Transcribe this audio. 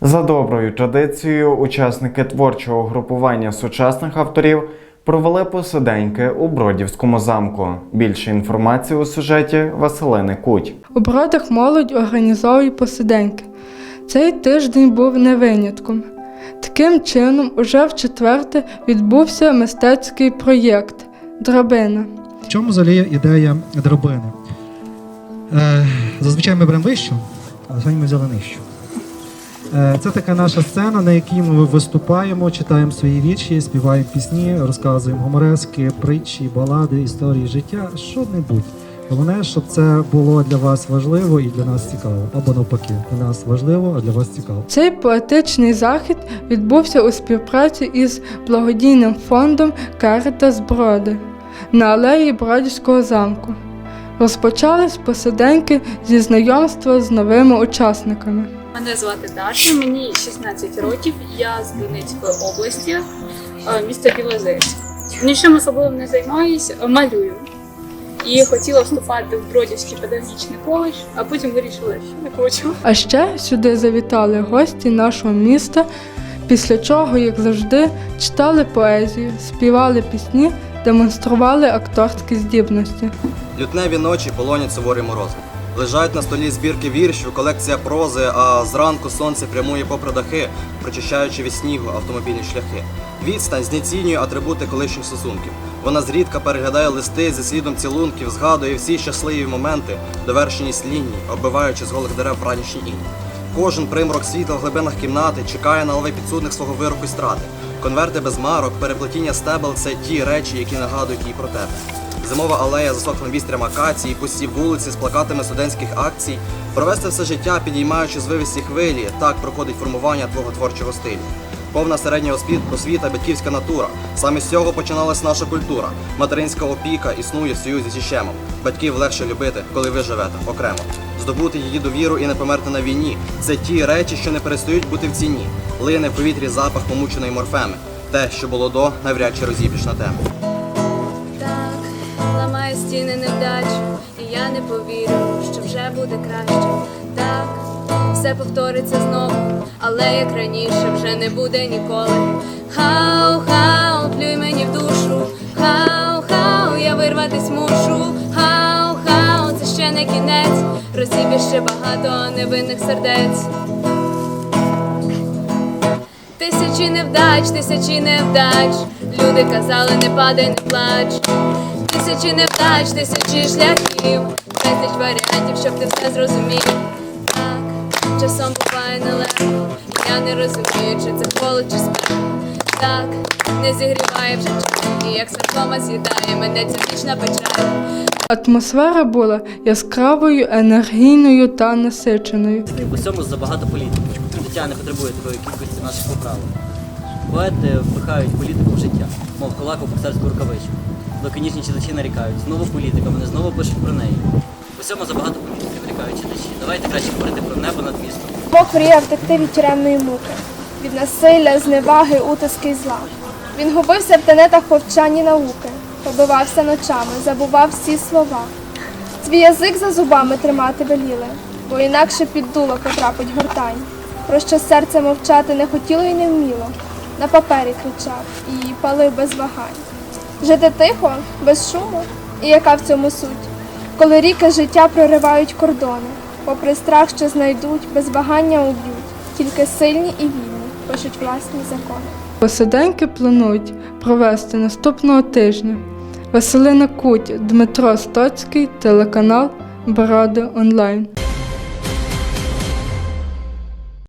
За доброю традицією, учасники творчого групування сучасних авторів провели посиденьки у Бродівському замку. Більше інформації у сюжеті Василини Куть. У бродах молодь організовує посиденьки. Цей тиждень був не винятком. Таким чином, уже в четверте відбувся мистецький проєкт Драбина. В чому взагалі ідея драбини? Е, зазвичай ми беремо вищу, а сьогодні ми взяли нижчу. Е, це така наша сцена, на якій ми виступаємо, читаємо свої вірші, співаємо пісні, розказуємо гуморески, притчі, балади, історії життя, що-небудь. Головне, щоб це було для вас важливо і для нас цікаво. Або навпаки, для нас важливо, а для вас цікаво. Цей поетичний захід відбувся у співпраці із благодійним фондом Каритас Броди на алеї Бродівського замку. Розпочались посиденьки зі знайомства з новими учасниками. Мене звати Даша, мені 16 років, я з Донецької області, е, місто Білозерськ. Нічим особливим не займаюся, малюю. І хотіла вступати в Бродівський педагогічний коледж, а потім вирішила, що не хочу. А ще сюди завітали гості нашого міста, після чого, як завжди, читали поезію, співали пісні, демонстрували акторські здібності. Лютневі ночі полонять суворі морози. Лежать на столі збірки віршів, колекція прози, а зранку сонце прямує попри дахи, прочищаючи від снігу автомобільні шляхи. Відстань знецінює атрибути колишніх стосунків. Вона зрідка переглядає листи зі слідом цілунків, згадує всі щасливі моменти, довершеність ліній, оббиваючи з голих дерев ранішній інь. Кожен примрок світла в глибинах кімнати чекає на лави підсудних свого вироку й страти. Конверти без марок, переплетіння стебел це ті речі, які нагадують їй про тебе. Зимова алея з засохлим вістрям акації, пусті вулиці з плакатами студентських акцій. Провести все життя, підіймаючи звивисті хвилі, так проходить формування твого творчого стилю. Повна середня освіт, освіта, батьківська натура. Саме з цього починалась наша культура. Материнська опіка існує в союзі зі щемом. Батьків легше любити, коли ви живете окремо. Здобути її довіру і не померти на війні. Це ті речі, що не перестають бути в ціні. Лине в повітрі запах помученої морфеми. Те, що було до, навряд чи розіб'єш на тему. Так, стіни невдач, і я не повірю, що вже буде краще. Так, все повториться знову, але як раніше вже не буде ніколи. Хау, хау, плюй мені в душу. Хау, хау, я вирватись мушу. Хау, хау, це ще не кінець. Розіб'є ще багато невинних сердець. Тисячі невдач, тисячі невдач. Люди казали, не падай, не плач. Тисячі невдач, тисячі шляхів. Безліч варіантів, щоб ти все зрозумів. Так, часом буває нелегко. і Я не розумію, чи це холод, чи спека. Так, не зігріває вже час. І як саркома з'їдає, мене ця вічна печаль. Атмосфера була яскравою, енергійною та насиченою. В усьому забагато політики. Життя не потребує такої кількості наших поправок. Поети впихають політику в життя, мов кулаку боксерську рукавичку. Доки ніжні читачі нарікають, знову політика, вони знову пишуть про неї. В усьому забагато політики, нарікають читачі. Давайте краще говорити про небо над містом. Бог мріяв втекти від тюремної муки, від насилля, зневаги, утиски й зла. Він губився в тенетах повчання науки, побивався ночами, забував всі слова. Свій язик за зубами тримати веліли, бо інакше під дуло потрапить гортань. Про що серце мовчати не хотіло і не вміло, на папері кричав і палив без вагань. Жити тихо, без шуму, і яка в цьому суть? Коли ріки життя проривають кордони, попри страх, що знайдуть, без вагання уб'ють, тільки сильні і вільні пишуть власні закони. Посиденьки планують провести наступного тижня. Василина Куть, Дмитро Стоцький, телеканал Бороди онлайн.